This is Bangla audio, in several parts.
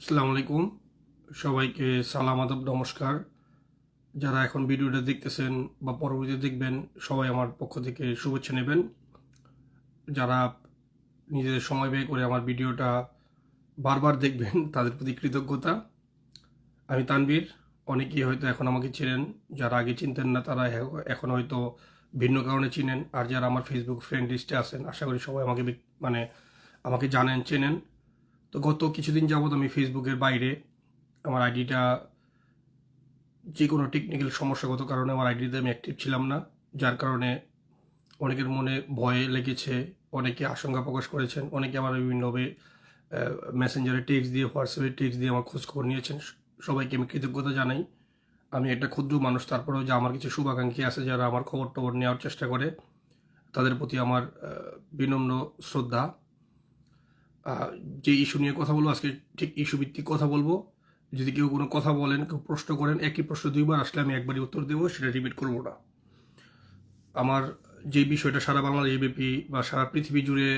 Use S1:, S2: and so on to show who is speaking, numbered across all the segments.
S1: আসসালামু আলাইকুম। সবাইকে সালাম, আদব, নমস্কার। যারা এখন ভিডিওটা দেখতেছেন বা পরবর্তীতে দেখবেন, সবাই আমার পক্ষ থেকে শুভেচ্ছা নেবেন। যারা নিজেদের সময় ব্যয় করে আমার ভিডিওটা বারবার দেখবেন, তাদের প্রতি কৃতজ্ঞতা। আমি তানবীর অনেকেই হয়তো এখন আমাকে চেনেন, যারা আগে চিনতেন না তারা এখন হয়তো ভিন্ন কারণে চিনেন। আর যারা আমার ফেসবুক ফ্রেন্ড লিস্টে আছেন, আশা করি সবাই আমাকে মানে আমাকে জানেন, চেনেন। তো গত কিছুদিন যাবৎ আমি ফেসবুকের বাইরে আমার আইডিটা যে কোনো টেকনিক্যাল সমস্যাগত কারণে আমার আইডিতে আমি অ্যাক্টিভ ছিলাম না, যার কারণে অনেকের মনে ভয় লেগেছে, অনেকে আশঙ্কা প্রকাশ করেছেন, অনেকে আমার বিভিন্নভাবে মেসেঞ্জারে টেক্সট দিয়ে হোয়াটসঅ্যাপে টেক্সট দিয়ে আমার খোঁজখবর নিয়েছেন সবাইকে আমি কৃতজ্ঞতা জানাই। আমি একটা ক্ষুদ্র মানুষ, তারপরেও যে আমার কিছু শুভাকাঙ্ক্ষী আছে যারা আমার খবর টবর নেওয়ার চেষ্টা করে, তাদের প্রতি আমার বিনম্র শ্রদ্ধা। যে ইস্যু নিয়ে কথা বলব, আজকে ঠিক ইস্যু ভিত্তিক কথা বলব। যদি কেউ কোনো কথা বলেন, কেউ প্রশ্ন করেন, একই প্রশ্ন দুইবার আসলে আমি একবারই উত্তর দেবো, সেটা রিপিট করব না। আমার যে বিষয়টা সারা বাংলাদেশ ব্যাপী বা সারা পৃথিবী জুড়ে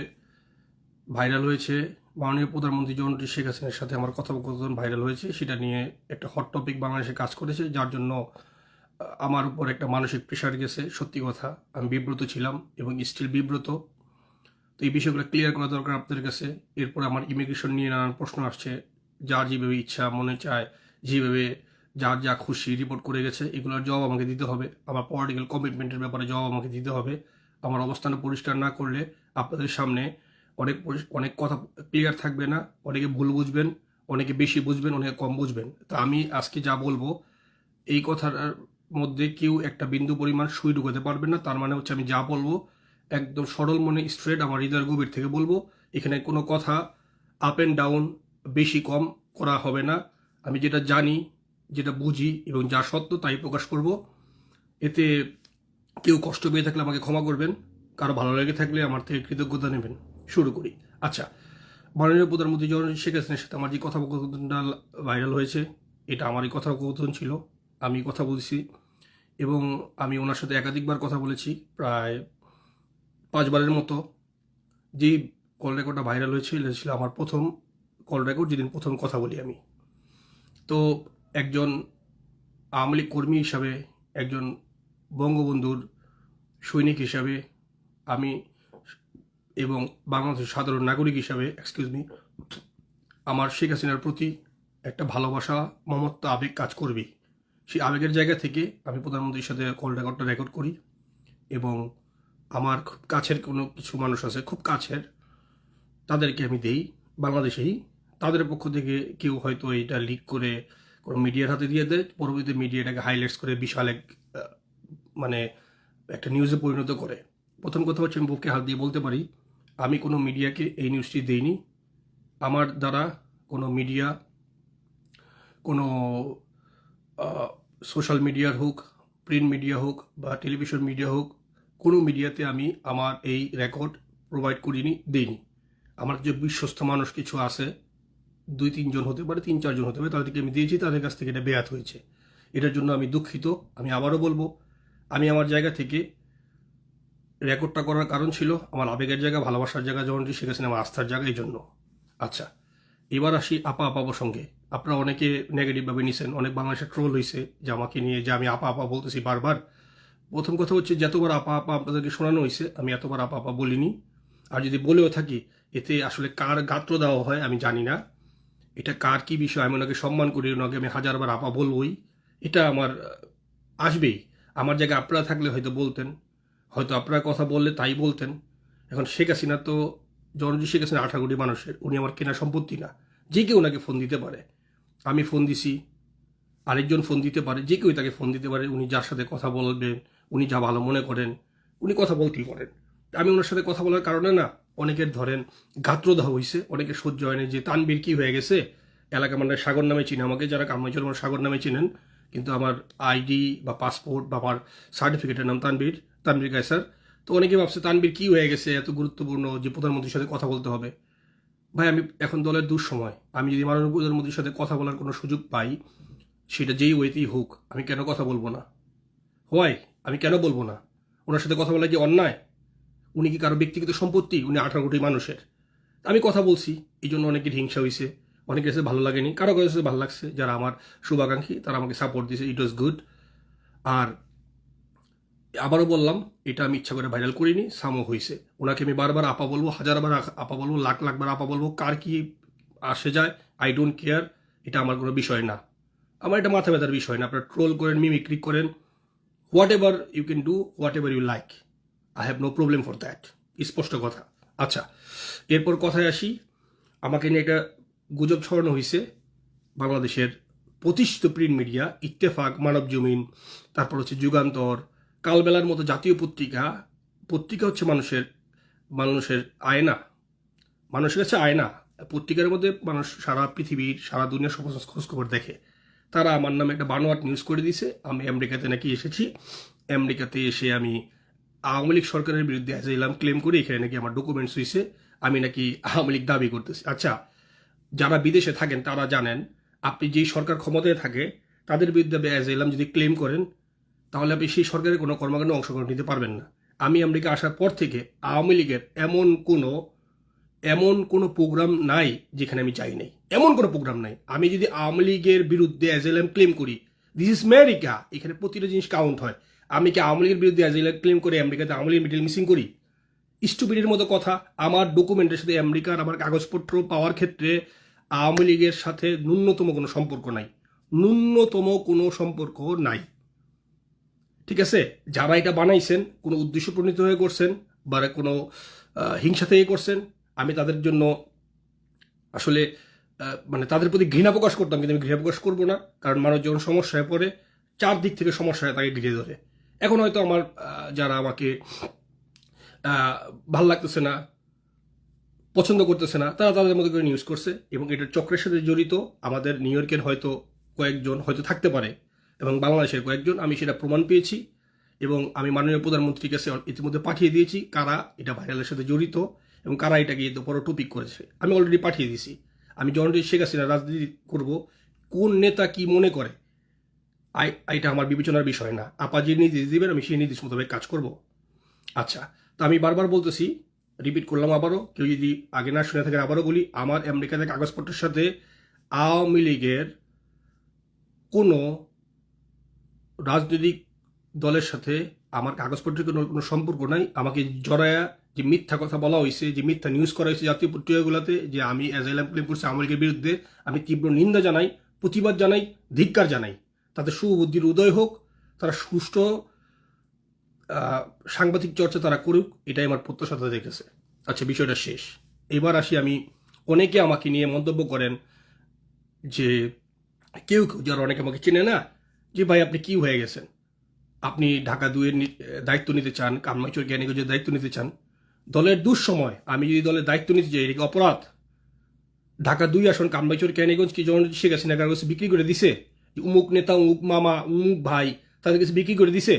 S1: ভাইরাল হয়েছে, মাননীয় প্রধানমন্ত্রী জনটি শেখ হাসিনার সাথে আমার কথোপকথন ভাইরাল হয়েছে, সেটা নিয়ে একটা হট টপিক বাংলাদেশে কাজ করেছে, যার জন্য আমার উপর একটা মানসিক প্রেশার গেছে। সত্যি কথা, আমি বিব্রত ছিলাম এবং স্টিল বিব্রত। তো এই বিষয়গুলো ক্লিয়ার করা দরকার আপনাদের কাছে। এরপর আমার ইমিগ্রেশন নিয়ে নানান প্রশ্ন আসছে। যার যেভাবে ইচ্ছা, মনে চায়, যেভাবে যার যা খুশি রিপোর্ট করে গেছে, এগুলোর জবাব আমাকে দিতে হবে। আমার পলিটিক্যাল কমিটমেন্টের ব্যাপারে জবাব আমাকে দিতে হবে। আমার অবস্থান পরিষ্কার না করলে আপনাদের সামনে অনেক অনেক কথা ক্লিয়ার থাকবে না। অনেকে ভুল বুঝবেন, অনেকে বেশি বুঝবেন, অনেকে কম বুঝবেন। তো আমি আজকে যা বলব, এই কথার মধ্যে কেউ একটা বিন্দু পরিমাণ সুই ঢুকাতে পারবে না। তার মানে হচ্ছে আমি যা বলব একদম সরল মনে স্ট্রেট আমার হৃদয়ের গভীর থেকে বলব, এখানে কোনো কথা আপ অ্যান্ড ডাউন বেশি কম করা হবে না। আমি যেটা জানি, যেটা বুঝি এবং যা সত্য তাই প্রকাশ করব। এতে কেউ কষ্ট পেয়ে থাকলে আমাকে ক্ষমা করবেন, কারও ভালো লেগে থাকলে আমার থেকে কৃতজ্ঞতা নেবেন। শুরু করি। আচ্ছা মাননীয় প্রধানমন্ত্রী জননেত্রী শেখ হাসিনার সাথে আমার যে কথোপকথনটা ভাইরাল হয়েছে, এটা আমারই কথোপকথন ছিল। আমি কথা বলছি এবং আমি ওনার সাথে একাধিকবার কথা বলেছি, প্রায় পাঁচবারের মতো যেই কল রেকর্ডটা ভাইরাল হয়েছিল ছিল আমার প্রথম কল রেকর্ড যেদিন প্রথম কথা বলি আমি। তো একজন আওয়ামী লীগ কর্মী হিসাবে, একজন বঙ্গবন্ধুর সৈনিক হিসাবে আমি এবং বাংলাদেশের সাধারণ নাগরিক হিসাবে এক্সকিউজ মি আমার শেখ হাসিনার প্রতি একটা ভালোবাসা, মমত্ব, আবেগ কাজ করবে সেই আবেগের জায়গা থেকে আমি প্রধানমন্ত্রীর সাথে কল রেকর্ডটা রেকর্ড করি এবং আমার খুব কাছের কোনো কিছু মানুষ আছে, খুব কাছের, তাদেরকে আমি দেই বাংলাদেশেই। তাদের পক্ষ থেকে কেউ হয়তো এটা লিক করে কোনো মিডিয়ার হাতে দিয়ে দেয়, পরবর্তীতে মিডিয়াটাকে হাইলাইটস করে বিশাল এক মানে একটা নিউজে পরিণত করে। প্রথম কথা হচ্ছে আমি বুকে হাত দিয়ে বলতে পারি, আমি কোনো মিডিয়াকে এই নিউজটি দেইনি। আমার দ্বারা কোনো মিডিয়া কোনো সোশ্যাল মিডিয়ার হোক প্রিন্ট মিডিয়া হোক বা টেলিভিশন মিডিয়া হোক কোনো মিডিয়াতে আমি আমার এই রেকর্ড প্রোভাইড করিনি, দিইনি। আমার যে বিশ্বস্ত মানুষ কিছু আছে, দুই, তিনজন হতে পারে, তিন, চারজন হতে পারে, তাদেরকে আমি দিয়েছি, তাদের কাছ থেকে এটা বেয়াত হয়েছে। এটার জন্য আমি দুঃখিত, আমি আবারও বলব, আমি আমার জায়গা থেকে রেকর্ডটা করার কারণ ছিল আমার আবেগের জায়গা, ভালোবাসার জায়গা, যেমন শেখ হাসিনা আমার আস্থার জায়গা, এই জন্য। আচ্ছা এবার আসি আপা আপা প্রসঙ্গে আপনারা অনেকে নেগেটিভভাবে নিছেন, অনেক বাংলাদেশে ট্রোল হয়েছে যে আমাকে নিয়ে যে আমি আপা আপা বলতেছি বারবার। প্রথম কথা হচ্ছে যতবার আপা আপা আপনাদেরকে শোনানো হয়েছে, আমি এতবার আপা আপা বলিনি। আর যদি বলেও থাকি, এতে আসলে কার গাত্র দেওয়া হয় আমি জানি না। এটা কার কি বিষয়, আমি ওনাকে সম্মান করি, ওনাকে আমি হাজারবার আপা বলবই। এটা আমার, আসবেই। আমার জায়গায় আপনারা থাকলে হয়তো বলতেন, হয়তো আপনারা কথা বললে তাই বলতেন। এখন শেখ হাসিনা তো, জনজি শেখ হাসিনা আঠারো কোটি মানুষের, উনি আমার কেনা সম্পত্তি না। যে কেউ ওনাকে ফোন দিতে পারে। আমি ফোন দিছি, আরেকজন ফোন দিতে পারে, যে কেউ তাকে ফোন দিতে পারে, উনি যার সাথে কথা বলবেন উনি যা ভালো মনে করেন, উনি কথা বলতেই পারেন। আমি ওনার সাথে কথা বলার কারণে না, অনেকের ধরেন গাত্রদাহ হয়েছে অনেকে সহ্য হয়নি যে তানবীর কি হয়ে গেছে। এলাকা মানে সাগর নামে চিনে, আমাকে যারা কামাইচল আমার সাগর নামে চিনেন, কিন্তু আমার আইডি বা পাসপোর্ট বা আমার সার্টিফিকেটের নাম তানবীর তানবীর গাইসার তো অনেকে ভাবছে তানবীর কি হয়ে গেছে, এত গুরুত্বপূর্ণ যে প্রধানমন্ত্রীর সাথে কথা বলতে হবে। ভাই, আমি এখন দলের দুঃসময়। আমি যদি মাননীয় প্রধানমন্ত্রীর সাথে কথা বলার কোনো সুযোগ পাই, সেটা যেই ওয়েতেই হোক, আমি কেন কথা বলব না? হোয়াই? আমি কেন বলব না? ওনার সাথে কথা বলা কি অন্যায়? উনি কি কারও ব্যক্তিগত সম্পত্তি? উনি আঠারো কোটি মানুষের। আমি কথা বলছি, এই জন্য অনেকের হিংসা হয়েছে অনেকের কাছে ভালো লাগেনি, কারও কাছে ভালো লাগছে। যারা আমার শুভাকাঙ্ক্ষী, তারা আমাকে সাপোর্ট দিয়েছে ইট ওয়াজ গুড আর আবারও বললাম, এটা আমি ইচ্ছা করে ভাইরাল করিনি সামো হয়েছে ওনাকে আমি বারবার আপা বলব, হাজারবার আপা বলব, লাখ লাখবার আপা বলব, কার কি আসে যায় আই ডোন্ট কেয়ার এটা আমার কোনো বিষয় না। আমার এটা মাথা ব্যথার বিষয় না, আপনারা ট্রোল করেন মিমিক্রি করেন what you can do what you like I have no problem for that স্পষ্ট কথা। আচ্ছা এরপর কথায় আসি। আমাকে নিয়ে একটা গুজব ছড়ানো হয়েছে বাংলাদেশের প্রতিষ্ঠিত প্রিন্ট মিডিয়া ইত্তেফাক, মানব জমিন, তারপর হচ্ছে যুগান্তর, কালবেলার মতো জাতীয় পত্রিকা। পত্রিকা হচ্ছে মানুষের মানুষের আয়না। মানুষের কাছে আয়না। পত্রিকার মধ্যে মানুষ সারা পৃথিবীর, সারা দুনিয়ার সমস্ত খোঁজখবর দেখে। তারা আমার নামে একটা বানোয়াট নিউজ করে দিয়েছে। আমি আমেরিকাতে নাকি এসেছি। আমেরিকাতে এসে আমি আওয়ামী লীগ সরকারের বিরুদ্ধে এলাম ক্লেম করে এখানে নাকি আমার ডকুমেন্টস হয়েছে আমি নাকি আওয়ামী লীগ দাবি করতেছি। আচ্ছা যারা বিদেশে থাকেন তারা জানেন, আপনি যেই সরকার ক্ষমতায় থাকে, তাদের বিরুদ্ধে এলাম যদি ক্লেম করেন, তাহলে আপনি সেই সরকারের কোনো কর্মকাণ্ডে অংশগ্রহণ নিতে পারবেন না। আমি আমেরিকা আসার পর থেকে আওয়ামী লীগের এমন কোনো এমন কোনো প্রোগ্রাম নাই যেখানে আমি চাই নাই। এমন কোনো প্রোগ্রাম নাই। আমি যদি আওয়ামী লীগের বিরুদ্ধে অ্যাজেলাম ক্লেম করি দিস ইজ আমেরিকা এখানে প্রতিটা জিনিস কাউন্ট হয়। আমি কি আওয়ামী লীগের বিরুদ্ধে অ্যাজেলাম ক্লেম করে আমেরিকাতে আওয়ামী লীগ মিডিল মিসিং করি? স্টুপিডের মতো কথা, আমার ডকুমেন্টের সাথে আমেরিকার আমার কাগজপত্র পাওয়ার ক্ষেত্রে আওয়ামী লীগের সাথে ন্যূনতম কোনো সম্পর্ক নাই। ন্যূনতম কোনো সম্পর্ক নাই। ঠিক আছে? যারা এটা বানাইছেন, কোনো উদ্দেশ্য প্রণীত হয়ে করছেন বা কোনো হিংসা থেকে করছেন আমি তাদের জন্য আসলে মানে তাদের প্রতি ঘৃণা প্রকাশ করতাম, কিন্তু আমি ঘৃণা প্রকাশ করব না, কারণ মানুষ যখন সমস্যায় পড়ে, চারদিক থেকে সমস্যায় তাকে ঘিরে ধরে। এখন হয়তো আমার যারা আমাকে ভালো লাগতেছে না, পছন্দ করতেছে না, তারা তাদের মতো করে নিউজ করছে, এবং এটার চক্রের সাথে জড়িত। আমাদের নিউ ইয়র্কের হয়তো কয়েকজন হয়তো থাকতে পারে, এবং বাংলাদেশের কয়েকজন, আমি সেটা প্রমাণ পেয়েছি, এবং আমি মাননীয় প্রধানমন্ত্রীর কাছে ইতিমধ্যে পাঠিয়ে দিয়েছি, কারা এটা ভাইরালের সাথে জড়িত। এবং কারা এটাকে বড় টপিক করেছে। আমি অলরেডি পাঠিয়ে দিয়েছি আমি জনটি শেখ হাসিনা রাজনীতি করব, কোন নেতা কি মনে করে, আই এটা আমার বিবেচনার বিষয় না। আপা যে নির্দেশ দিবেন, আমি সেই নির্দেশ মোতাবেক কাজ করব। আচ্ছা তো আমি বারবার বলতেছি রিপিট করলাম আবারও, কেউ যদি আগে না শুনে থাকেন, আবারও বলি, আমার আমেরিকাতে কাগজপত্রের সাথে আওয়ামী লীগের কোনো রাজনৈতিক দলের সাথে আমার কাগজপত্রের কোনো কোনো সম্পর্ক নাই। আমাকে জড়ায়া যে মিথ্যা কথা বলা হয়েছে যে মিথ্যা নিউজ করা হয়েছে জাতীয় পত্রিকাগুলোতে, যে আমি অ্যাজাইলাম ক্লেম করছি আওয়ামী লীগের বিরুদ্ধে, আমি তীব্র নিন্দা জানাই, প্রতিবাদ জানাই, ধিক্কার জানাই। তাদের সুবুদ্ধির উদয় হোক, তারা সুষ্ঠু সাংবাদিক চর্চা তারা করুক, এটাই আমার প্রত্যাশা তাদের কাছে আচ্ছা বিষয়টা শেষ। এবার আসি আমি, অনেকে আমাকে নিয়ে মন্তব্য করেন যে, কেউ কেউ, যারা অনেকে আমাকে চেনে না, যে ভাই আপনি কি হয়ে গেছেন? আপনি ঢাকা দুয়ের দায়িত্ব নিতে চান কামমাইচর জ্ঞানীগঞ্জের দায়িত্ব নিতে চান দলের দুঃসময়, আমি যদি দলের দায়িত্ব নিতে চাই, এটা অপরাধ? ঢাকা দুই আসন কামবাইচর ক্যানিগঞ্জ কি জন শেখ হাসিনা কারও কাছে বিক্রি করে দিছে? উমুক নেতা, উমুক মামা, উমুক ভাই, তাদের কাছে বিক্রি করে দিছে?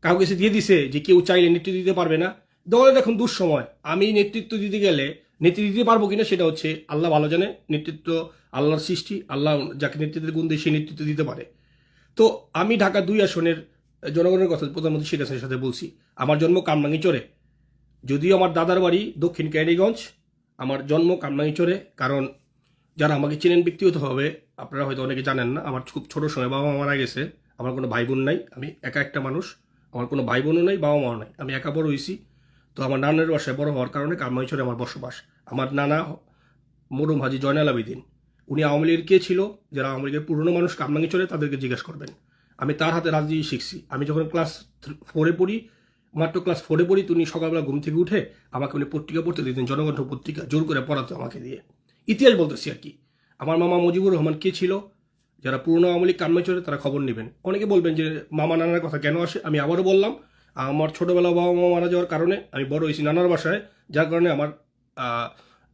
S1: কাউ কাছে দিয়ে দিছে যে কেউ চাইলে নেতৃত্ব দিতে পারবে না? দলের এখন দুঃসময়, আমি নেতৃত্ব দিতে গেলে নেতৃত্ব দিতে পারব কিনা সেটা হচ্ছে আল্লাহ ভালো জানে, নেতৃত্ব আল্লাহর সৃষ্টি, আল্লাহ যাকে নেতৃত্বের গুণ দিয়ে সেই নেতৃত্ব দিতে পারে। তো আমি ঢাকা দুই আসনের জনগণের কথা প্রধানমন্ত্রী শেখ হাসিনার সাথে বলছি। আমার জন্ম কামরাঙ্গিচরে। যদিও আমার দাদার বাড়ি দক্ষিণ ক্যানিগঞ্জ আমার জন্ম কামরাঙ্গিচরে কারণ যারা আমাকে চেনেন ব্যক্তিগতভাবে আপনারা হয়তো অনেকে জানেন না, আমার খুব ছোটো সময় বাবা মারা গেছে, আমার কোনো ভাই বোন নাই, আমি একা একটা মানুষ, আমার কোনো ভাই বোনও নাই বাবা মাও নাই, আমি একা বড় হয়েছি। তো আমার নানের বাসায় বড় হওয়ার কারণে কামরাঙ্গিচরে আমার বসবাস। আমার নানা মরুম হাজি জয়নাল আবেদিন, উনি আওয়ামী লীগের কে ছিল, যারা আওয়ামী লীগের পুরনো মানুষ কামরাঙ্গি চলে তাদেরকে জিজ্ঞেস করবেন। আমি তার হাতে রাজনীতি শিখছি। আমি যখন ক্লাস ফোরে পড়ি মাত্র ক্লাস ফোরে পড়ি, তো উনি সকালবেলা ঘুম থেকে উঠে আমাকে উনি পত্রিকা পড়তে দিতেন, জনগণ পত্রিকা, জোর করে পড়াতো আমাকে দিয়ে। ইতিহাস বলতেছি আর কি। আমার মামা মুজিবুর রহমান কে ছিল? যারা পুরনো আওয়ামী লীগ কান্মাই চলে তারা খবর নেবেন। অনেকে বলবেন যে, মামা নানার কথা কেন আসে? আমি আবারও বললাম, আমার ছোটোবেলা বাবা মা মারা যাওয়ার কারণে আমি বড় হয়েছি নানার বাসায়, যার কারণে আমার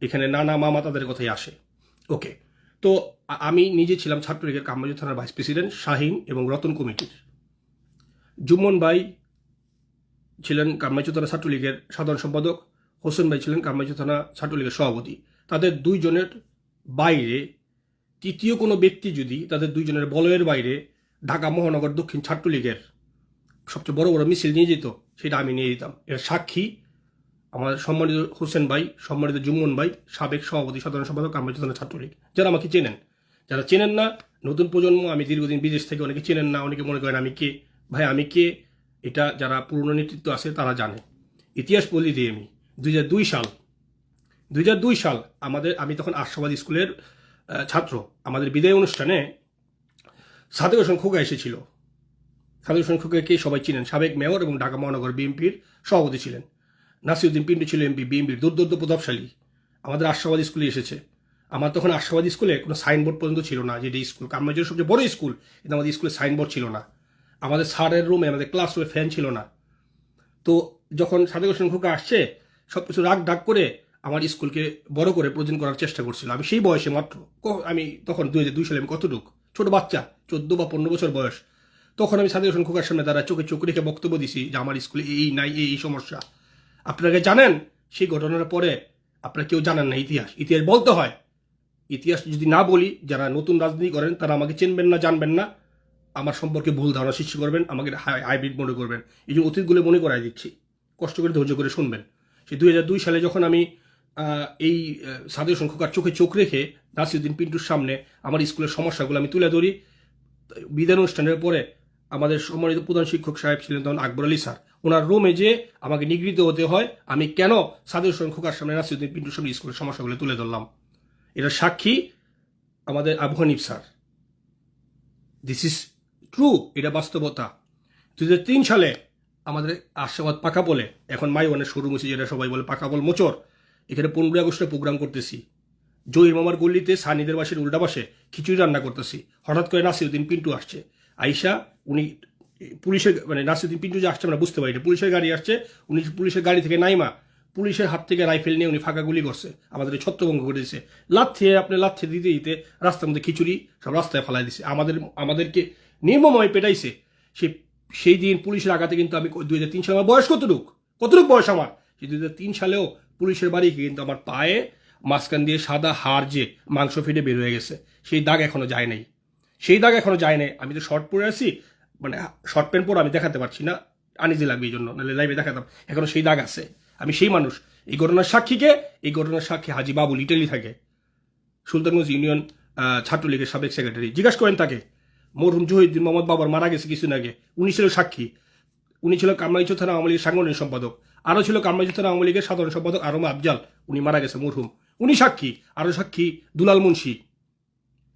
S1: এখানে নানা মামা তাদের কথাই আসে। ওকে তো আমি নিজে ছিলাম ছাত্রলীগের কামরাজ থানার ভাইস প্রেসিডেন্ট শাহিন এবং রতন কমিটির। জুম্মন ভাই ছিলেন কামরাজ থানা ছাত্রলীগের সাধারণ সম্পাদক, হোসেন ভাই ছিলেন কামরাজ থানা ছাত্রলীগের সভাপতি। তাদের দুইজনের বাইরে তৃতীয় কোনো ব্যক্তি যদি তাদের দুইজনের বলয়ের বাইরে ঢাকা মহানগর দক্ষিণ ছাত্রলীগের সবচেয়ে বড় বড় মিছিল নিয়ে যেত, সেটা আমি নিয়ে যেতাম। এর সাক্ষী আমার সম্মানিত হোসেন ভাই, সম্মানিত জুম্মন ভাই, সাবেক সভাপতি, সাধারণ সম্পাদক কামাল চেতনা ছাত্রলীগ। যারা আমাকে চেনেন, যারা চেনেন না, নতুন প্রজন্ম, আমি দীর্ঘদিন বিদেশ থেকে অনেকে চেনেন না, অনেকে মনে করেন আমি কে, ভাই আমি কে এটা যারা পুরনো নেতৃত্ব আছে তারা জানে। ইতিহাস বলি দিই আমি। দুই হাজার দুই সাল, দুই হাজার দুই সাল আমাদের, আমি তখন আশাবাদ স্কুলের ছাত্র। আমাদের বিদায় অনুষ্ঠানে সাদেক হোসেন এসেছিল। সাদেক হোসেন খোকাকে সবাই চিনেন। সাবেক মেয়র এবং ঢাকা মহানগর বিএনপির সভাপতি ছিলেন। নাসিরুদ্দিন পিন্টু ছিল এমপি বিএনপির দুর্দর্দ প্রতাপশালী। আমাদের আশাবাদ স্কুলে এসেছে। আমার তখন আশাবাদ স্কুলে কোনো সাইনবোর্ড পর্যন্ত ছিল না, যেটা স্কুল কামাইজের সবচেয়ে বড় স্কুল, কিন্তু আমাদের স্কুলে সাইনবোর্ড ছিল না। আমাদের স্যারের রুমে আমাদের ক্লাসরুমে ফ্যান ছিল না। তো যখন সাদেক হোসেন খোকা আসছে সব কিছু রাগ ডাক করে আমার স্কুলকে বড় করে প্রেজেন্ট করার চেষ্টা করছিল। আমি সেই বয়সে মাত্র আমি তখন দুই হাজার দুই সালে আমি কতটুক? ছোট বাচ্চা, চোদ্দ বা পনেরো বছর বয়স। তখন আমি সাদেক হোসেন খোকার সামনে তারা চোখে চোখ রেখে বক্তব্য দিছি যে আমার স্কুলে এই নাই, এই এই সমস্যা। আপনারা জানেন? সেই ঘটনার পরে আপনারা কেউ জানেন না ইতিহাস। ইতিহাস বলতে হয়, ইতিহাস যদি না বলি, যারা নতুন রাজনীতি করেন তারা আমাকে চিনবেন না, জানবেন না। আমার সম্পর্কে ভুল ধারণা সৃষ্টি করবেন, আমাকে হাই- হাইব্রিড মনে করবেন। এই যে অতীতগুলো মনে করাই দিচ্ছি। কষ্ট করে ধৈর্য করে শুনবেন। সেই দুই দুই সালে যখন আমি এই সাদের সংখ্যকার চোখে চোখ রেখে নাসিরুদ্দিন পিন্টুর সামনে আমার স্কুলের সমস্যাগুলো আমি তুলে ধরি, বিদায় অনুষ্ঠানের পরে আমাদের সম্মানিত প্রধান শিক্ষক সাহেব ছিলেন তখন আকবর আলী স্যার। ওনার রুমে যে আমাকে নিগৃহীত হতে হয়, আমি কেন সাদের সংখ্যকার সামনে নাসিরুদ্দিন পিন্টুর সামনে স্কুলের সমস্যাগুলো তুলে ধরলাম? এটা সাক্ষী আমাদের Abu Hanif sir. This is true এটা বাস্তবতা। দু তিন সালে আমাদের আশাবাদ পাকা বলে, এখন মাই ওয়ানের শোরুম হচ্ছে যেটা সবাই বলে পাকা বল মোচর। এখানে পনেরোই আগস্টে প্রোগ্রাম করতেছি। জহির মামার গল্লিতে সানিদের বাসের উল্টা পাশে খিচুড়ি রান্না করতেছি। হঠাৎ করে নাসিরুদ্দিন পিন্টু আসছে। আইসা উনি পুলিশের মানে নাসিরুদ্দিন পিন্টু যে আসছে আমরা বুঝতে পারি। পুলিশের গাড়ি আসছে, উনি পুলিশের গাড়ি থেকে নাইমা, পুলিশের হাত থেকে রাইফেল নিয়ে উনি ফাঁকা গুলি করছে। আমাদের ছত্রভঙ্গ করে দিয়েছে। লাথিয়ে আপনি লাথিয়ে দিতে দিতে রাস্তার মধ্যে খিচুড়ি সব রাস্তায় ফেলাই দিছে। আমাদের, আমাদেরকে নির্মময় পেটাইছে। সেই সেই দিন পুলিশের আঘাতে কিন্তু আমি দুই হাজার তিন সালে আমার বয়স কতটুক? কতটুক বয়স আমার? সেই দুই হাজার তিন সালেও পুলিশের বাড়ি কিন্তু আমার পায়ে মাঝখান দিয়ে সাদা হাড় যে মাংস ফেটে বের হয়ে গেছে, সেই দাগ এখনও যায় নাই। সেই দাগ এখনও যায় নাই। আমি তো শর্ট পরে আছি মানে শর্ট প্যান্ট পরে আমি দেখাতে পারছি না। আনিজি লাগবে এই জন্য, নাহলে লাইভে দেখাতাম। এখনও সেই দাগ আছে। আমি সেই মানুষ। এই ঘটনার সাক্ষীকে, এই ঘটনার সাক্ষী হাজি বাবুল ইটালি থাকে। সুলতানগঞ্জ ইউনিয়ন ছাত্রলীগের সাবেক সেক্রেটারি জিজ্ঞাসা করেন তাকে মরহুম জহিউদ্দিন মোহাম্মদ বাবার মারা গেছে কিছুদিন আগে। উনি ছিল সাক্ষী। উনি ছিল কামরাইচ থানা আওয়ামী লীগের সাংগঠনিক সম্পাদক। আরও ছিল কামরাইচ থানা আওয়ামী লীগের সাধারণ সম্পাদক আরম আফজাল উনি মারা গেছে মরহুম। উনি সাক্ষী, আরও সাক্ষী দুলাল মুন্সি।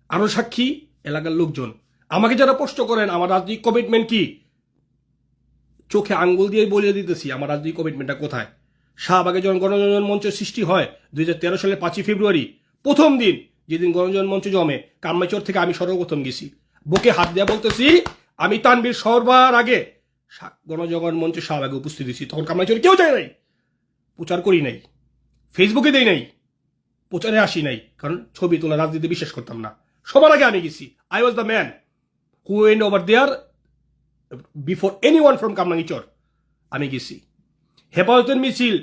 S1: আরও সাক্ষী এলাকার লোকজন। আমাকে যারা প্রশ্ন করেন, আমার রাজনৈতিক কমিটমেন্ট কি? চোখে আঙ্গুল দিয়ে বলে দিতেছি, আমার রাজনৈতিক কমিটমেন্টটা কোথায়? শাহবাগে যখন গণজন মঞ্চের সৃষ্টি হয়, দুই হাজার তেরো সালের পাঁচই ফেব্রুয়ারি, প্রথম দিন যেদিন গণজন মঞ্চ জমে কামাইচর থেকে আমি সর্বপ্রথম গেছি। বুকে হাত দেওয়া বলতেছি, আমি তানবীর সবার আগে গণজগণ মঞ্চে শাহবাগে উপস্থিত দিয়েছি তখন কামাইচরে কেউ যায় নাই। প্রচার করি নাই। ফেসবুকে দেই নাই। প্রচারে আসি নাই। কারণ ছবি তোলা রাজনীতি বিশ্বাস করতাম না। সবার আগে আমি গেছি। I was the man who and over there before anyone from Kamrangirchar আমি গেছি। হেফাজতের মিছিল।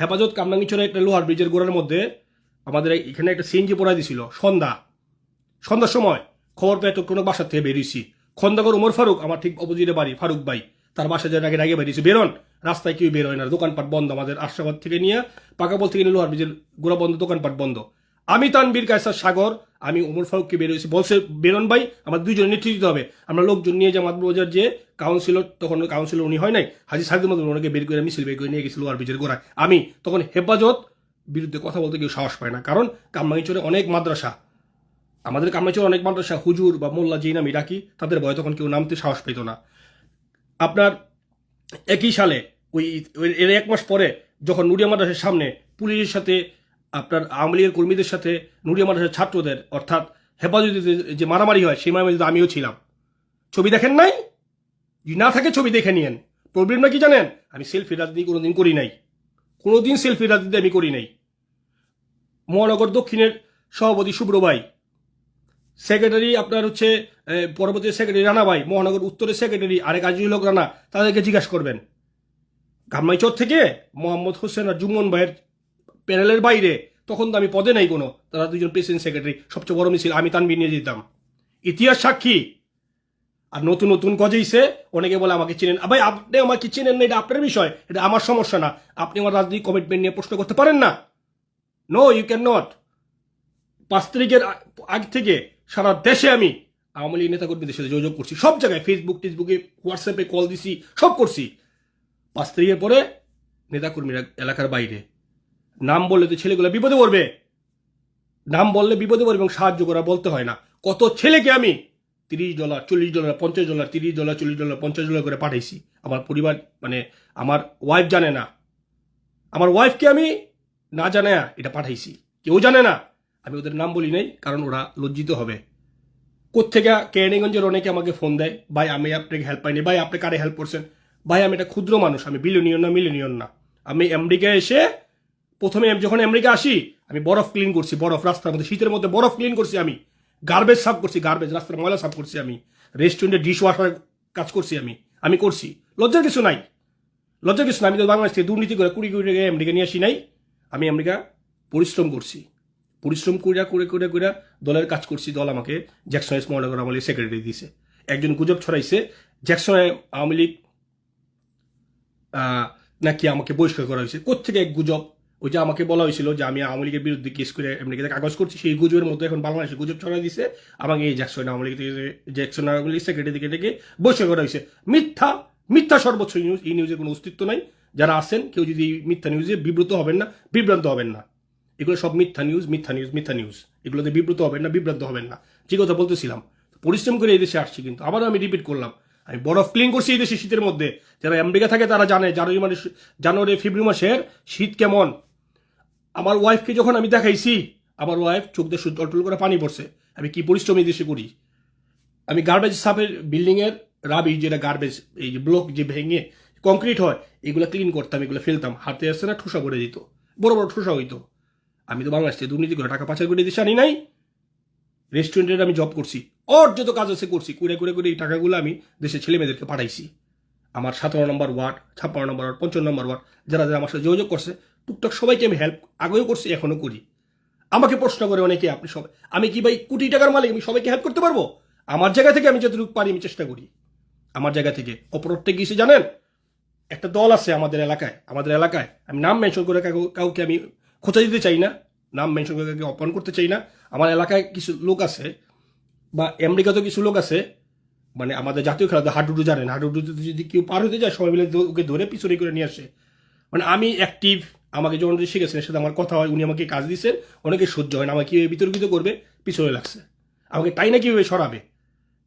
S1: হেফাজত কামরাঙ্গিচরের একটা লোহার ব্রিজের গোড়ার মধ্যে আমাদের এখানে একটা সিএনজি পড়াই দিছিল সন্ধ্যা। সন্ধ্যার সময় খবর পেয়ে কোনো বাসার থেকে বেরিয়েছি। খন্দকার উমর ফারুক, আমার ঠিক অপোজিটে বাড়ি, ফারুক ভাই। তার বাসা যে আগে আগে বেরিয়েছি। বেরোন। রাস্তায় কেউ বেরোয় না। দোকানপাট বন্ধ, আমাদের আশাবাদ থেকে নিয়ে পাকাবল থেকে নিয়ে লোহার ব্রিজের গোড়া বন্ধ, দোকানপাট বন্ধ। আমি তানবীর কায়সার সাগর, আমি উমর ফারুককে বেরিয়েছি বলছে, বেরোন ভাই আমার দুইজনে নেতৃত্ব হবে। আমরা লোকজন নিয়ে যে বাজার যে কাউন্সিলর তখন কাউন্সিলর উনি হয় নাই, হাজি সাহিদুল মদন ওনাকে বের করে, মিছিল বের করে নিয়ে গেছিল লোহার ব্রিজের গোড়ায়। আমি তখন হেফাজত, বিরুদ্ধে কথা বলতে কেউ সাহস পায় না। কারণ কামরাঙ্গিচরে অনেক মাদ্রাসা। আমাদের কামরাঙ্গিচরে অনেক মাদ্রাসা, হুজুর বা মোল্লা যেই নামই ডাকি, তাদের ভয়ে তখন কেউ নামতে সাহস পেত না। আপনার একই সালে, ওই, ওই- এর এক মাস পরে যখন নুরিয়া মাদ্রাসার সামনে পুলিশের সাথে, আপনার আওয়ামী লীগের কর্মীদের সাথে নুরিয়া মাদ্রাসার ছাত্রদের, অর্থাৎ হেফাজতে যে মারামারি হয়, সেই মারামারিতে আমিও ছিলাম। ছবি দেখেন নাই? যদি না থাকে ছবি দেখে নিয়েন। প্রবলেমটা কি জানেন? আমি সেলফি রাজনীতি কোনোদিন করি নাই। কোনোদিন সেলফি রাজনীতি আমি করি নাই। মহানগর দক্ষিণের সভাপতি শুভ্র ভাই সেক্রেটারি আপনার হচ্ছে পরবর্তী সেক্রেটারি রানা ভাই মহানগর উত্তরের সেক্রেটারি আরেক আজিজুল হক রানা, তাদেরকে জিজ্ঞাসা করবেন। গাম্মাইচর থেকে মোহাম্মদ হোসেন আর জুম্মন ভাইয়ের প্যানেলের বাইরে, তখন তো আমি পদে নাই কোনো, তারা দুজন প্রেসিডেন্ট সেক্রেটারি, সবচেয়ে বড় মিছিল, আমি তানবির নিয়ে যেতাম। ইতিহাস সাক্ষী। আর নতুন নতুন গজেইছে, অনেকে বলে আমাকে চিনেন। ভাই, আপনি আমাকে চিনেন না, এটা আপনার বিষয়, এটা আমার সমস্যা না। আপনি আমার রাজনৈতিক কমিটমেন্ট নিয়ে প্রশ্ন করতে পারেন না? নো ইউ ক্যান নট পাঁচ তারিখের আগ থেকে সারা দেশে আমি আওয়ামী লীগ নেতাকর্মীদের সাথে যোগাযোগ করছি। সব জায়গায় ফেসবুক টেসবুকে হোয়াটসঅ্যাপে কল দিছি, সব করছি। পাঁচ তারিখের পরে নেতাকর্মীরা এলাকার বাইরে। নাম বললে তো ছেলেগুলো বিপদে পড়বে। নাম বললে বিপদে পড়বে এবং সাহায্য করা বলতে হয় না। কত ছেলেকে আমি তিরিশ ডলার, চল্লিশ ডলার, পঞ্চাশ ডলার, তিরিশ ডলার, চল্লিশ ডলার, পঞ্চাশ ডলার করে পাঠাইছি। আমার পরিবার মানে আমার ওয়াইফ জানে না। আমার ওয়াইফকে আমি না জানে এটা পাঠাইছি। কেউ জানে না। আমি ওদের নাম বলি নাই, কারণ ওরা লজ্জিত হবে। কোথেকে কেরানীগঞ্জের অনেকে আমাকে ফোন দেয়, ভাই, আমি আপনাকে হেল্প পাইনি, ভাই, আপনি কারে হেল্প করছেন? ভাই, আমি একটা ক্ষুদ্র মানুষ, আমি বিলিয়নিয়ন না মিলিয়নিয়ন না। আমি আমেরিকায় এসে প্রথমে যখন আমেরিকা আসি, আমি বরফ ক্লিন করছি, বরফ রাস্তার মধ্যে, শীতের মধ্যে বরফ ক্লিন করছি আমি। গার্বেজ সাফ করছি গার্বেজ রাস্তার ময়লা সাফ করছি আমি। রেস্টুরেন্টে ডিশ ওয়াশার কাজ করছি আমি আমি করছি। লজ্জার কিছু নাই। লজ্জার কিছু নাই, আমি তো বাংলাদেশ থেকে দুর্নীতি করে কুড়ি কুড়ি টাকা আমেরিকা নিয়ে আসি নাই। আমি আমেরিকা পরিশ্রম করছি। পরিশ্রম কইরা, করে করে করে দলের কাজ করছি, দল আমাকে জ্যাকসন এস মহানগর আওয়ামী সেক্রেটারি দিয়েছে একজন গুজব ছড়াইছে জ্যাকসন আওয়ামী লীগ নাকি আমাকে বহিষ্কার করা হয়েছে। কোথেকে এক গুজব? ওই যে আমাকে বলা হয়েছিল যে আমি আওয়ামী লীগের বিরুদ্ধে কেস করে আমেরিকাতে কাগজ করছি, সেই গুজবের মধ্যে এখন বাংলাদেশে গুজব ছড়াই দিছে। আমাকে এই জ্যাকসন আওয়ামী লীগ থেকে জ্যাকসন আওয়ামী লীগ সেক্রেটারি থেকে বহিষ্কার করা হয়েছে। মিথ্যা মিথ্যা সর্বোচ্চ নিউজ এই নিউজের কোনো অস্তিত্ব নাই। যারা আছেন, কেউ যদি মিথ্যা নিউজে বিব্রত হবেন না, বিভ্রান্ত হবেন না। এগুলো সব মিথ্যা নিউজ মিথ্যা নিউজ মিথ্যা নিউজ এগুলোতে বিব্রত হবেন না বিভ্রান্ত হবেন না। যে কথা বলতেছিলাম, পরিশ্রম করে এই দেশে আসছি কিন্তু, আবারও আমি রিপিট করলাম, আমি বরফ ক্লিন করছি এই দেশে শীতের মধ্যে। যারা আমেরিকা থাকে তারা জানে, জানুয়ারি মানে জানুয়ারি, ফেব্রুয়ারি মাসের শীত কেমন। আমার ওয়াইফকে যখন আমি দেখাইছি, আমার ওয়াইফ চোখ দিয়ে টলটল করে পানি পড়ছে, আমি কি পরিশ্রম এই দেশে করি? আমি গার্বেজ সাফের বিল্ডিংয়ের রাবি যেটা গার্বেজ এই যে ব্লক যে ভেঙে কংক্রিট হয়, এগুলো ক্লিন করতাম, এগুলো ফেলতাম। হাতে আসছে না, ঠোসা করে দিত। বড় বড় ঠোসা হইতো। আমি তো বাংলাদেশ থেকে দুর্নীতি করে টাকা পাচার করে দেশে আনি নাই। রেস্টুরেন্টের আমি জব করছি। ওর যত কাজ আছে করছি। করে করে করে এই টাকাগুলো আমি দেশের ছেলে মেয়েদেরকে পাঠাইছি। আমার সতেরো নম্বর ওয়ার্ড, ছাপ্পান্ন নম্বর ওয়ার্ড, পঞ্চান্ন নম্বর ওয়ার্ড, যারা যারা আমার সাথে যোগাযোগ করছে, টুকটাক সবাইকে আমি হেল্প আগেও করছি, এখনও করি। আমাকে প্রশ্ন করে অনেকে, আপনি সবাই আমি কি ভাই কোটি টাকার মালিক? আমি সবাইকে হেল্প করতে পারব? আমার জায়গা থেকে আমি যতটুকু পারি, আমি চেষ্টা করি। আমার জায়গা থেকে। অপরটা গিয়েছে জানেন? একটা দল আছে আমাদের এলাকায় আমাদের এলাকায়, আমি নাম মেনশন করে কাউ- কাউকে আমি খোঁচা দিতে চাই না। নাম মেনশন করে অপমান করতে চাই না। আমার এলাকায় কিছু লোক আছে বা আমেরিকাতেও কিছু লোক আছে মানে আমাদের জাতীয় খেলা হাডুডু জানেন হাডুডুতে যদি কেউ পার হতে যায়, সবাই মিলে ওকে ধরে পিছনে করে নিয়ে আসে। মানে আমি অ্যাক্টিভ আমাকে যখন শিখেছেন সাথে আমার কথা হয়, উনি আমাকে কাজ দিচ্ছেন অনেকে সহ্য হয় না, আমাকে কীভাবে বিতর্কিত করবে, পিছনে লাগছে। আমাকে তাই না কীভাবে সরাবে?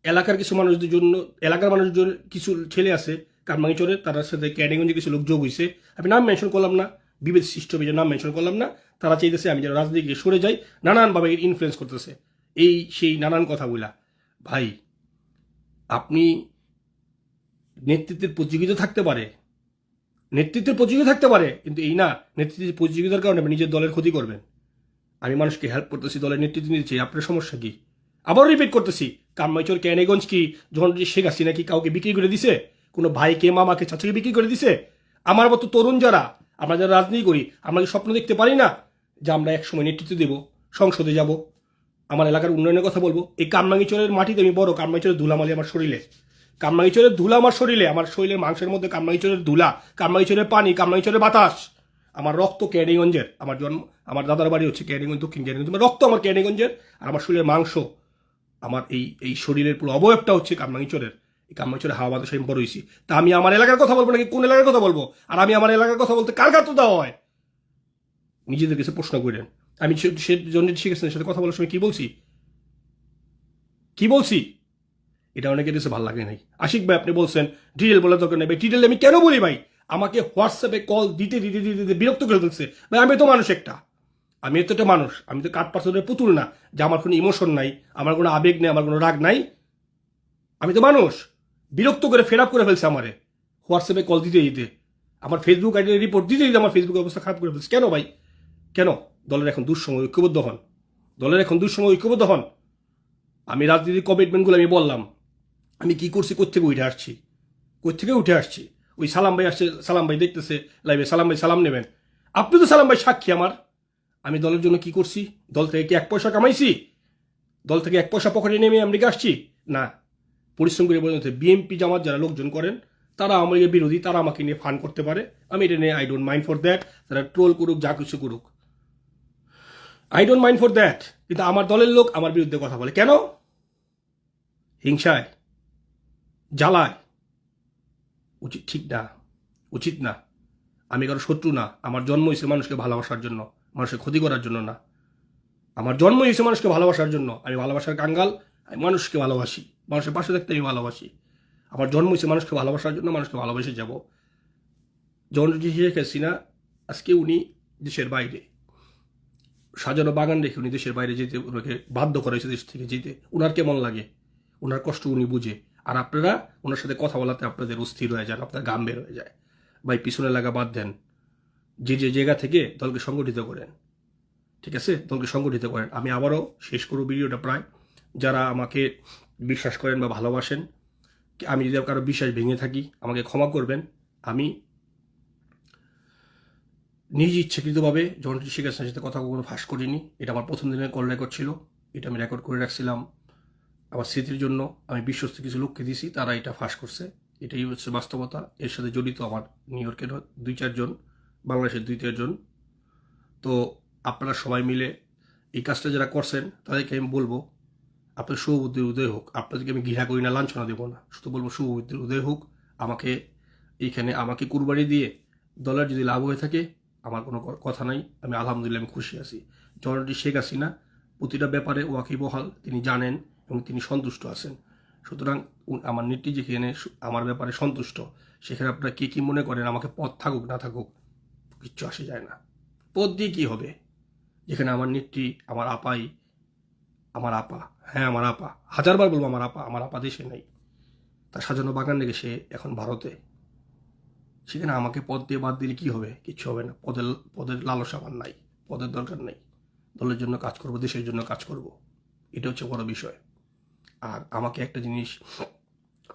S1: এলাকার কিছু মানুষদের জন্য, এলাকার মানুষের জন্য কিছু ছেলে আছে কারমাঙ্গিচরে তার সাথে ক্যাডিগঞ্জে কিছু লোক যোগ হয়েছে আমি নাম মেনশন করলাম না। বিভেদ সৃষ্ট হবে নাম মেনশন করলাম না। তারা চাইতেছে আমি যেন রাজনীতিকে সরে যাই, নানানভাবে ইনফ্লুয়েন্স করতেছে। এই সেই নানান কথাগুলা। ভাই, আপনি নেতৃত্বের প্রতিযোগিতা থাকতে পারে। নেতৃত্বের প্রতিযোগিতা থাকতে পারে, কিন্তু এই না, নেতৃত্বের প্রতিযোগিতার কারণে আপনি নিজের দলের ক্ষতি করবেন। আমি মানুষকে হেল্প করতেছি, দলের নেতৃত্ব নিতেছি আপনার সমস্যা কি? আবার রিপিট করতেছি কামাইচর ক্যানেগঞ্জ কি যখন শেখ হাসিনা কি কাউকে বিক্রি করে দিছে? কোনো ভাইকে, মামাকে, চাচাকে বিক্রি করে দিছে? আমার মতো তরুণ যারা আমরা যারা রাজনীতি করি, আমরা কি স্বপ্ন দেখতে পারি না যে আমরা একসময় নেতৃত্ব দেব, সংসদে যাব? আমার এলাকার উন্নয়নের কথা বলব। এই কামরাঙ্গিচরের মাটিতে আমি বড়, কামরাঙ্গিচরের ধুলামালি আমার শরীরে। কামরাঙ্গিচরের ধুলা আমার শরীরে, আমার শরীরের মাংসের মধ্যে কামরাঙ্গিচরের ধুলা, কামরাঙ্গিচরের পানি, কামরাঙ্গিচরের বাতাস। আমার রক্ত ক্যানিগঞ্জের আমার জন্ম, আমার দাদার বাড়ি হচ্ছে ক্যানিগঞ্জ দক্ষিণ ক্যানিগঞ্জ আমার রক্ত আমার ক্যানিগঞ্জের আর আমার শরীরের মাংস। আমার এই এই শরীরের পুরো অবয়বটা হচ্ছে কামরাঙ্গিচরের। এই কামরাঙ্গিচরের হাওয়া বাতাসে আমি বড় হয়েছি তা আমি আমার এলাকার কথা বলব নাকি কোন এলাকার কথা বলব? আর আমি আমার এলাকার কথা বলতে কার কাছে দেওয়া হয়? নিজেদের কাছে প্রশ্ন করেন। আমি সে- জন্য শিখেছেন সাথে কথা বলার সময় কি বলছি? কি বলছি? এটা অনেকের কাছে ভালো লাগে নাই। আশিক ভাই, আপনি বলছেন ডিটেল বলার দরকার নেই ডিটেল আমি কেন বলি ভাই? আমাকে হোয়াটসঅ্যাপে কল দিতে দিতে দিতে দিতে বিরক্ত করে ফেলছে। ভাই, আমি তো মানুষ একটা। আমি তো একটা মানুষ। আমি তো কাঠ পাথরের পুতুল না। যে আমার কোনো ইমোশন নাই, আমার কোনো আবেগ নেই, আমার কোনো রাগ নাই। আমি তো মানুষ। বিরক্ত করে ফেড আপ করে ফেলছে আমারে। হোয়াটসঅ্যাপে কল দিতে দিতে। আমার ফেসবুক আইডি রিপোর্ট দিতে দিতে আমার ফেসবুক অবস্থা খারাপ করে ফেলছে। কেন ভাই? কেন? দলের এখন দুঃসময় ঐক্যবদ্ধ হন। দলের এখন দুঃসময় ঐক্যবদ্ধ হন। আমি রাজনীতির কমিটমেন্টগুলো আমি বললাম। আমি কি করছি কোথেকে উঠে আসছি? কোথেকে উঠে আসছি? ওই সালাম ভাই আসছে, সালাম ভাই দেখতেছে লাইভে সালাম ভাই সালাম নেবেন। আপনি তো সালাম ভাই সাক্ষী আমার। আমি দলের জন্য কি করছি? দল থেকে কি এক পয়সা কামাইছি? দল থেকে এক পয়সা পকেটে নেমে আমেরিকা আসছি? না। পরিশ্রম করে পর্যন্ত বিএনপি জামাত যারা লোকজন করেন, তারা আমাকে বিরোধী, তারা আমাকে নিয়ে ফান করতে পারে। আমি এটা নিয়ে I don't mind for that তারা ট্রোল করুক, যা কিছু করুক। I don't mind for that কিন্তু আমার দলের লোক আমার বিরুদ্ধে কথা বলে। কেন? হিংসায়। জ্বালায়। উচিত ঠিক না। উচিত না। আমি কারও শত্রু না। আমার জন্ম হয়েছে মানুষকে ভালোবাসার জন্য। মানুষের ক্ষতি করার জন্য না। আমার জন্ম হয়েছে মানুষকে ভালোবাসার জন্য। আমি ভালোবাসার কাঙ্গাল। আমি মানুষকে ভালোবাসি। মানুষের পাশে থাকতে আমি ভালোবাসি। আমার জন্ম হয়েছে মানুষকে ভালোবাসার জন্য, মানুষকে ভালোবেসে যাব। যখন শেখ হাসিনা আজকে উনি দেশের বাইরে। সাজানো বাগান রেখে উনি দেশের বাইরে যেতে, ওনাকে বাধ্য করা হয়েছে দেশ থেকে যেতে। ওনার কেমন লাগে? ওনার কষ্ট উনি বুঝে। আর আপনারা, ওনার সাথে কথা বলাতে আপনাদের অস্থির হয়ে যান, আপনার গাম বের হয়ে যায়। ভাই, পিছনে লাগা বাদ দেন। যে যে জায়গা থেকে দলকে সংগঠিত করেন। ঠিক আছে? দলকে সংগঠিত করেন। আমি আবারও শেষ করব ভিডিওটা প্রায়। যারা আমাকে বিশ্বাস করেন বা ভালোবাসেন, আমি যদি কারও বিশ্বাস ভেঙে থাকি, আমাকে ক্ষমা করবেন। আমি নিজ ইচ্ছাকৃতভাবে যখন শেখ হাসিনার সাথে কথা কখনো ফাঁস করিনি। এটা আমার প্রথম দিনের কল রেকর্ড ছিল। এটা আমি রেকর্ড করে রাখছিলাম। আমার স্মৃতির জন্য আমি বিশ্বস্ত কিছু লোককে দিয়েছি, তারা এটা ফাঁস করছে। এটাই হচ্ছে বাস্তবতা। এর সাথে জড়িত আমার নিউ ইয়র্কের দুই চারজন, বাংলাদেশের দুই চারজন। তো আপনারা সবাই মিলে এই কাজটা যারা করছেন, তাদেরকে আমি বলব আপনার শুভবুদ্ধির উদয় হোক। আপনাদেরকে আমি ঘৃণা করি না, লাঞ্ছনা দেবো না। শুধু বলব শুভবুদ্ধির উদয় হোক। আমাকে এইখানে আমাকে কুরবানি দিয়ে দলের যদি লাভ হয়ে থাকে, আমার কোনো কথা নাই। আমি আলহামদুলিল্লাহ আমি খুশি আছি। জনটি শেখ হাসিনা প্রতিটা ব্যাপারে ওয়াকিবহাল তিনি জানেন এবং তিনি সন্তুষ্ট আছেন। সুতরাং আমার নেত্রী যেখানে আমার ব্যাপারে সন্তুষ্ট, সেখানে আপনারা কে কী মনে করেন? আমাকে পথ থাকুক, না থাকুক, কিচ্ছু আসে যায় না। পথ দিয়ে কী হবে? যেখানে আমার নেত্রী, আমার আপাই, আমার আপা হ্যাঁ আমার আপা। হাজারবার বলব আমার আপা আমার আপা দেশে নেই। তার সাজানো বাগান রেখে সে এখন ভারতে। সেখানে আমাকে পদ দিয়ে বাদ দিলে কি হবে? কিচ্ছু হবে না। পদের পদের লালসা আমার নাই। পদের দরকার নেই। দলের জন্য কাজ করব, দেশের জন্য কাজ করব। এটা হচ্ছে বড় বিষয়। আর আমাকে একটা জিনিস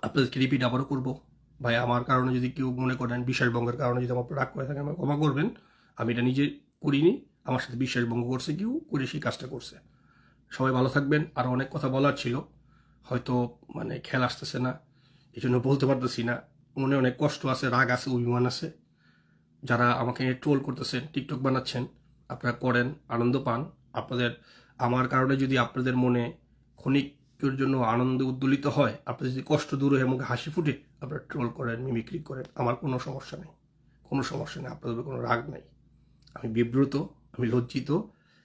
S1: আপনাদেরকে রিপিট আবারও করব। ভাই, আমার কারণে যদি কেউ মনে করেন বিশ্বাসভঙ্গের কারণে যদি আমার রাগ করে থাকে, আমাকে ক্ষমা করবেন। আমি এটা নিজে করিনি। আমার সাথে বিশ্বাসভঙ্গ করছে, কেউ করে সেই কাজটা করছে। সবাই ভালো থাকবেন। আর অনেক কথা বলার ছিল। হয়তো মানে খেয়াল আসতেছে না। এই জন্য বলতে পারতেছি না। মনে অনেক কষ্ট আছে, রাগ আছে, অভিমান আছে। যারা আমাকে ট্রোল করতেছেন টিকটক বানাচ্ছেন, আপনারা করেন, আনন্দ পান। আপনাদের, আমার কারণে যদি আপনাদের মনে ক্ষণিকের জন্য আনন্দ উদ্দোলিত হয়, আপনাদের যদি কষ্ট দূর হয়ে মুখে হাসি ফুটে, আপনারা ট্রোল করেন মিমিক্রি করেন, আমার কোনো সমস্যা নেই। কোনো সমস্যা নেই, আপনাদের কোনো রাগ নেই। আমি বিব্রত, আমি লজ্জিত,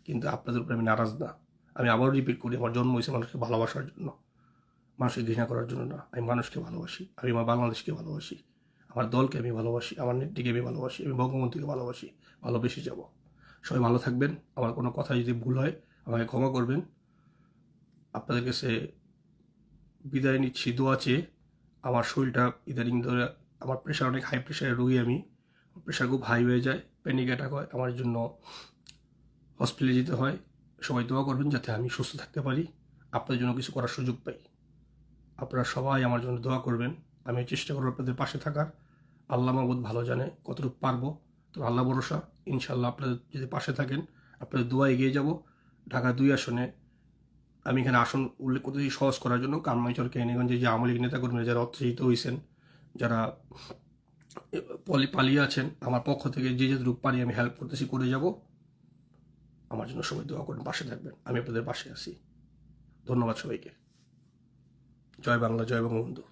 S1: কিন্তু আপনাদের উপরে আমি নারাজ না। আমি আবারও রিপিট করি, আমার জন্ম হয়েছে মানুষকে ভালোবাসার জন্য, মানুষকে ঘৃণা করার জন্য না। আমি মানুষকে ভালোবাসি, আমি আমার বাংলাদেশকে ভালোবাসি, আমার দলকে আমি ভালোবাসি, আমার নেত্রীকে আমি ভালোবাসি, আমি বঙ্গবন্ধুকে ভালোবাসি, ভালোবেসে যাব। সবাই ভালো থাকবেন, আমার কোনো কথা যদি ভুল হয়, আমাকে ক্ষমা করবেন। আপনাদের কাছে বিদায় নিচ্ছি চেয়ে। আমার শরীরটা ইদানিং ধরে, আমার প্রেশার অনেক হাই প্রেশারে রুগী আমি। প্রেশার খুব হাই হয়ে যায় প্যানিক অ্যাটাক হয়, আমার জন্য হসপিটালে যেতে হয়। সবাই দোয়া করবেন যাতে আমি সুস্থ থাকতে পারি। আপনাদের জন্য কিছু করার সুযোগ পাই। আপনারা সবাই আমার জন্য দোয়া করবেন। আমি চেষ্টা করব আপনাদের পাশে থাকার। আল্লাহ মাহবুদ ভালো জানে কতটুকু পারব। তো আল্লাহ ভরসা ইনশাল্লাহ আপনাদের যদি পাশে থাকেন, আপনাদের দোয়া এগিয়ে যাব। ঢাকা দুই আসনে আমি এখানে আসন উল্লেখ করতে সহজ করার জন্য। কানমাইচর কেনিগঞ্জে যে আওয়ামী লীগ নেতাকর্মীরা যারা অত্যাচিত হয়েছেন, যারা পলি, পালিয়ে আছেন, আমার পক্ষ থেকে যে যে রূপ পারি আমি হেল্প করতেছি, করে যাব। আমার জন্য সবাই দোয়া করেন, পাশে থাকবেন। আমি আপনাদের পাশে আছি। ধন্যবাদ সবাইকে। জয় বাংলা, জয় বঙ্গবন্ধু।